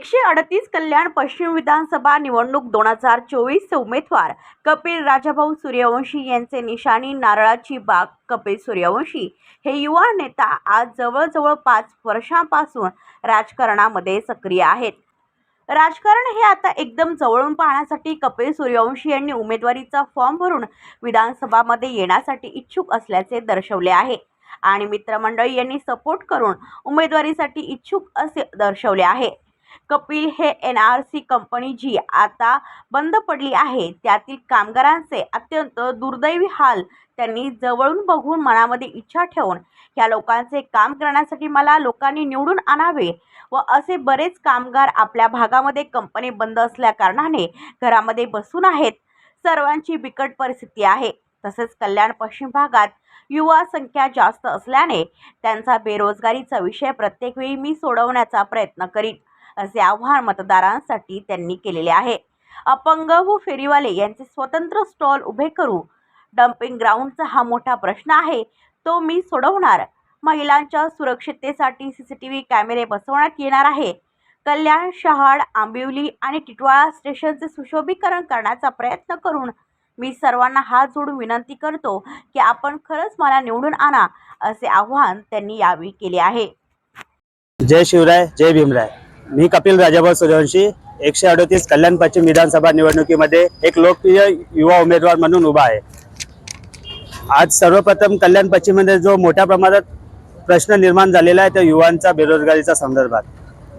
एकशे अडतीस कल्याण पश्चिम विधानसभा निवडणूक दोन हजार चोवीसचे उमेदवार कपिल राजाभाऊ सूर्यवंशी यांचे निशाणी नारळाची बाग कपिल सूर्यवंशी. हे युवा नेता आज जवळजवळ पाच वर्षांपासून राजकारणामध्ये सक्रिय आहेत. राजकारण हे आता एकदम जवळून पाहण्यासाठी कपिल सूर्यवंशी यांनी उमेदवारीचा फॉर्म भरून विधानसभामध्ये येण्यासाठी इच्छुक असल्याचे दर्शवले आहे. आणि मित्रमंडळी यांनी सपोर्ट करून उमेदवारीसाठी इच्छुक असे दर्शवले आहे. कपिल हे एन आर सी कंपनी जी आता बंद पडली आहे. त्यातील कामगारांचे अत्यंत दुर्दैवी हाल त्यांनी जवळून बघून मनामध्ये इच्छा ठेवून या लोकांचे काम करण्यासाठी मला लोकांनी निवडून आणावे व असे बरेच कामगार आपल्या भागामध्ये कंपनी बंद असल्या कारणाने घरामध्ये बसून आहेत. सर्वांची बिकट परिस्थिती आहे. तसेच कल्याण पश्चिम भागात युवा संख्या जास्त असल्याने त्यांचा बेरोजगारीचा विषय प्रत्येक वेळी मी सोडवण्याचा प्रयत्न करीन. असे आव्हान मतदारांसाठी त्यांनी केलेले आहे. अपंग व फेरीवाले यांचे स्वतंत्र स्टॉल उभे करू. डम्पिंग ग्राउंडचा हा मोठा प्रश्न आहे. तो मी सोडवणार. महिलांच्या सुरक्षिततेसाठी सी सी टी व्ही कॅमेरे बसवण्यात येणार आहे. कल्याण शहाड आंबिवली आणि टिटवाळा स्टेशनचे सुशोभीकरण करण्याचा प्रयत्न करून मी सर्वांना हात जोडून विनंती करतो की आपण खरंच मला निवडून आणा असे आव्हान त्यांनी यावेळी केले आहे. जय शिवराय जय भीमराय. मी कपिल राजाभाऊ सूर्यवंशी एकशे अडतीस कल्याण पश्चिम विधानसभा निवडणुकीमध्ये एक लोकप्रिय युवा उमेदवार म्हणून उभा आहे. आज सर्वप्रथम कल्याण पश्चिममध्ये जो मोठ्या प्रमाणात प्रश्न निर्माण झालेला आहे तो युवांचा बेरोजगारीचा संदर्भात.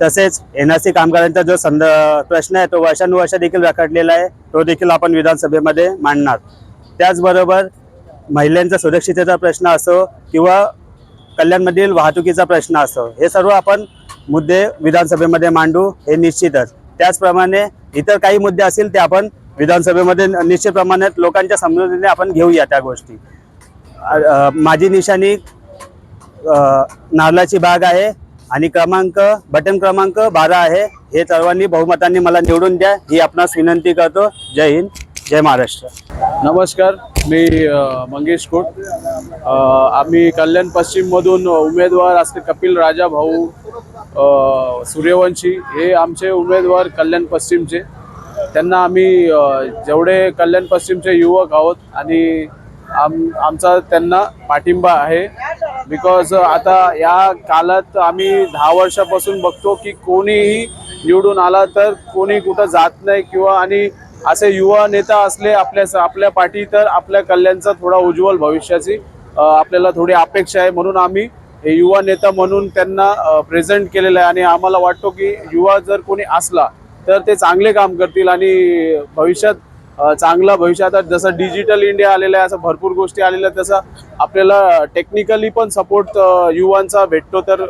तसेच एन आर सी कामगारांचा जो संद प्रश्न आहे तो वर्षानुवर्ष देखील रखडलेला आहे तो देखील आपण विधानसभेमध्ये मांडणार. त्याचबरोबर महिलांचा सुरक्षिततेचा प्रश्न असो किंवा कल्याणमधील वाहतुकीचा प्रश्न असो हे सर्व आपण मुद्दे विधानसभेमध्ये मांडू हे निश्चितच. त्याचप्रमाणे इतर काही मुद्दे असतील ते आपण विधानसभेमध्ये निश्चित प्रमाणात लोकांच्या समजुतीने आपण घेऊया त्या गोष्टी. माझी निशाणी नारळाची बाग आहे आणि क्रमांक बटन क्रमांक बारा आहे. हे सर्वांनी बहुमतांनी मला निवडून द्या. ही आपणास विनंती करतो. जय हिंद जय महाराष्ट्र. नमस्कार मी मंगेश कोट. आम्ही कल्याण पश्चिममधून उमेदवार असले कपिल राजा भाऊ सूर्यवंशी हे आमचे उमेदवार कल्याण पश्चिमचे. त्यांना आम्ही जेवढे कल्याण पश्चिमचे युवक आहोत आणि आम आमचा त्यांना पाठिंबा आहे. बिकॉज आता या काळात आम्ही दहा वर्षापासून बघतो की कोणीही निवडून आला तर कोणी कुठं जात नाही किंवा आणि असे युवा नेता असले आपल्या आपल्या पाठी तर आपल्या कल्याणचा थोडा उज्ज्वल भविष्याची आपल्याला थोडी अपेक्षा आहे. म्हणून आम्ही युवा नेता म्हणून त्यांना प्रेझेंट केलेलं आहे. आणि आम्हाला वाटतो की युवा जर कोणी असला तर ते चांगले काम करतील आणि भविष्यात चांगला भविष्यात आता जसं डिजिटल इंडिया आलेलं आहे असं भरपूर गोष्टी आलेल्या तसं आपल्याला टेक्निकली पण सपोर्ट युवांचा भेटतो. तर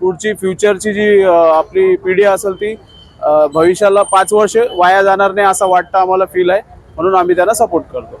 पुढची फ्युचरची जी आपली पिढी असेल ती भविष्याला पाच वर्ष वाया जाणार नाही असं वाटतं आम्हाला फील आहे. म्हणून आम्ही त्यांना सपोर्ट करतो.